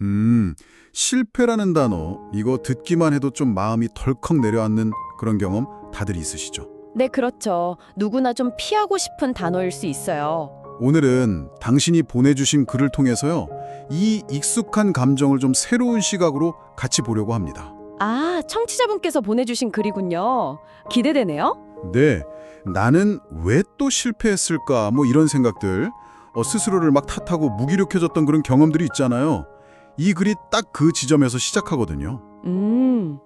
음, 실패라는 단어, 이거 듣기만 해도 좀 마음이 덜컥 내려앉는 그런 경험 다들 있으시죠? 네, 그렇죠. 누구나 좀 피하고 싶은 단어일 수 있어요. 오늘은 당신이 보내주신 글을 통해서요, 이 익숙한 감정을 좀 새로운 시각으로 같이 보려고 합니다. 아, 청취자분께서 보내주신 글이군요. 기대되네요. 네, 나는 왜 또 실패했을까, 뭐 이런 생각들, 어, 스스로를 막 탓하고 무기력해졌던 그런 경험들이 있잖아요. 이 글이 딱 그 지점에서 시작하거든요. 음,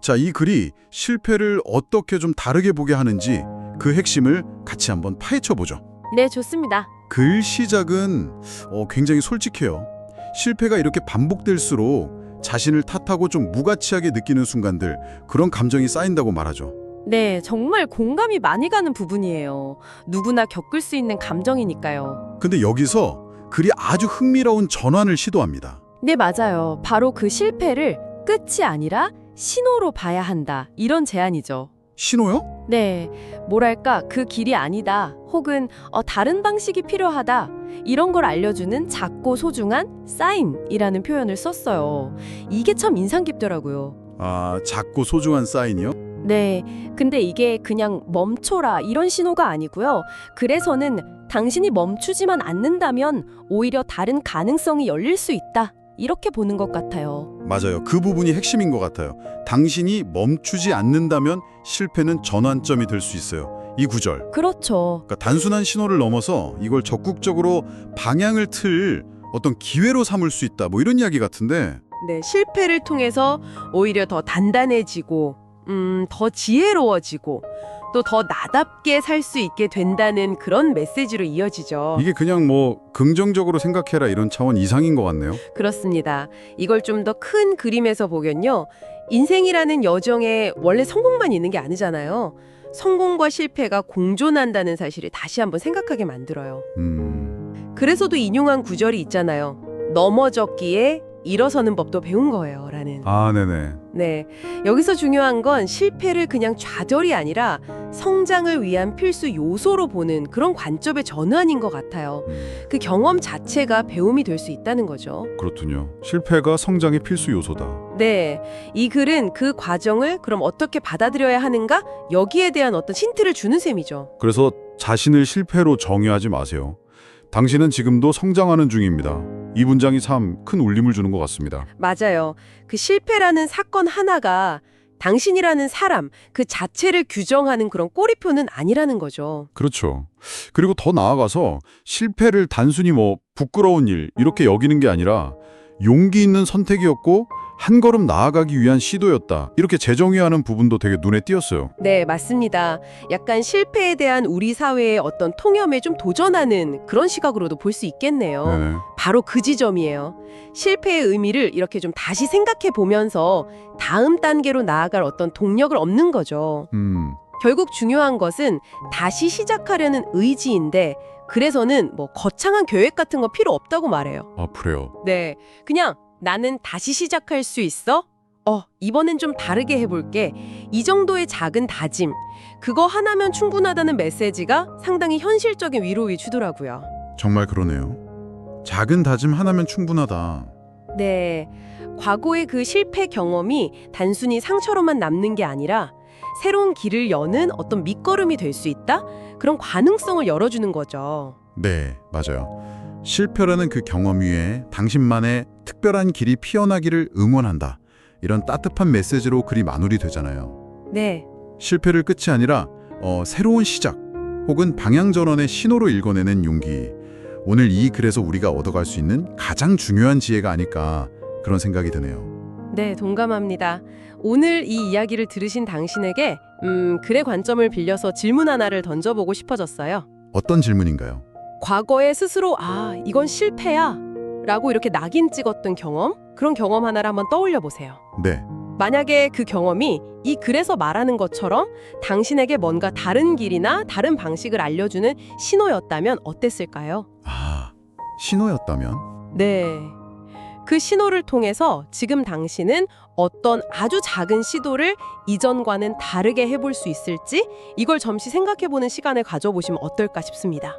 자, 이 글이 실패를 어떻게 좀 다르게 보게 하는지 그 핵심을 같이 한번 파헤쳐 보죠. 네, 좋습니다. 글 시작은 어, 굉장히 솔직해요. 실패가 이렇게 반복될수록 자신을 탓하고 좀 무가치하게 느끼는 순간들, 그런 감정이 쌓인다고 말하죠. 네, 정말 공감이 많이 가는 부분이에요. 누구나 겪을 수 있는 감정이니까요. 근데 여기서 글이 아주 흥미로운 전환을 시도합니다. 네, 맞아요. 바로 그 실패를 끝이 아니라 신호로 봐야 한다. 이런 제안이죠. 신호요? 네, 뭐랄까, 그 길이 아니다. 혹은 어, 다른 방식이 필요하다. 이런 걸 알려주는 작고 소중한 사인이라는 표현을 썼어요. 이게 참 인상 깊더라고요. 아, 작고 소중한 사인이요? 네, 근데 이게 그냥 멈춰라 이런 신호가 아니고요. 그래서는 당신이 멈추지만 않는다면 오히려 다른 가능성이 열릴 수 있다. 이렇게 보는 것 같아요. 맞아요. 그 부분이 핵심인 것 같아요. 당신이 멈추지 않는다면 실패는 전환점이 될 수 있어요. 이 구절. 그렇죠. 그러니까 단순한 신호를 넘어서 이걸 적극적으로 방향을 틀 어떤 기회로 삼을 수 있다. 뭐 이런 이야기 같은데 네, 실패를 통해서 오히려 더 단단해지고, 음, 더 지혜로워지고, 또 더 나답게 살 수 있게 된다는 그런 메시지로 이어지죠. 이게 그냥 뭐 긍정적으로 생각해라 이런 차원 이상인 것 같네요. 그렇습니다. 이걸 좀 더 큰 그림에서 보면요. 인생이라는 여정에 원래 성공만 있는 게 아니잖아요. 성공과 실패가 공존한다는 사실을 다시 한번 생각하게 만들어요. 음, 그래서도 인용한 구절이 있잖아요. 넘어졌기에 일어서는 법도 배운 거예요. 라는. 아, 네네. 네. 여기서 중요한 건 실패를 그냥 좌절이 아니라 성장을 위한 필수 요소로 보는 그런 관점의 전환인 것 같아요. 음, 그 경험 자체가 배움이 될 수 있다는 거죠. 그렇군요. 실패가 성장의 필수 요소다. 네. 이 글은 그 과정을 그럼 어떻게 받아들여야 하는가? 여기에 대한 어떤 힌트를 주는 셈이죠. 그래서 자신을 실패로 정의하지 마세요. 당신은 지금도 성장하는 중입니다. 이 문장이 참 큰 울림을 주는 것 같습니다. 맞아요. 그 실패라는 사건 하나가 당신이라는 사람 그 자체를 규정하는 그런 꼬리표는 아니라는 거죠. 그렇죠. 그리고 더 나아가서 실패를 단순히 뭐 부끄러운 일 이렇게 여기는 게 아니라 용기 있는 선택이었고 한 걸음 나아가기 위한 시도였다. 이렇게 재정의하는 부분도 되게 눈에 띄었어요. 네, 맞습니다. 약간 실패에 대한 우리 사회의 어떤 통념에 좀 도전하는 그런 시각으로도 볼 수 있겠네요. 네네. 바로 그 지점이에요. 실패의 의미를 이렇게 좀 다시 생각해 보면서 다음 단계로 나아갈 어떤 동력을 얻는 거죠. 음, 결국 중요한 것은 다시 시작하려는 의지인데 그래서는 뭐 거창한 계획 같은 거 필요 없다고 말해요. 아 그래요. 네. 그냥 나는 다시 시작할 수 있어? 어, 이번엔 좀 다르게 해볼게. 이 정도의 작은 다짐. 그거 하나면 충분하다는 메시지가 상당히 현실적인 위로이 주더라고요. 정말 그러네요. 작은 다짐 하나면 충분하다. 네. 과거의 그 실패 경험이 단순히 상처로만 남는 게 아니라 새로운 길을 여는 어떤 밑거름이 될 수 있다? 그런 가능성을 열어주는 거죠. 네, 맞아요. 실패라는 그 경험 위에 당신만의 특별한 길이 피어나기를 응원한다. 이런 따뜻한 메시지로 글이 마무리되잖아요. 네. 실패를 끝이 아니라 어, 새로운 시작 혹은 방향 전환의 신호로 읽어내는 용기. 오늘 이 글에서 우리가 얻어갈 수 있는 가장 중요한 지혜가 아닐까 그런 생각이 드네요. 네, 동감합니다. 오늘 이 이야기를 들으신 당신에게 음, 글의 관점을 빌려서 질문 하나를 던져보고 싶어졌어요. 어떤 질문인가요? 과거에 스스로 아, 이건 실패야 라고 이렇게 낙인 찍었던 경험? 그런 경험 하나를 한번 떠올려 보세요. 네, 만약에 그 경험이 이 글에서 말하는 것처럼 당신에게 뭔가 다른 길이나 다른 방식을 알려주는 신호였다면 어땠을까요? 아 신호였다면 네. 그 신호를 통해서 지금 당신은 어떤 아주 작은 시도를 이전과는 다르게 해볼 수 있을지 이걸 잠시 생각해보는 시간을 가져보시면 어떨까 싶습니다.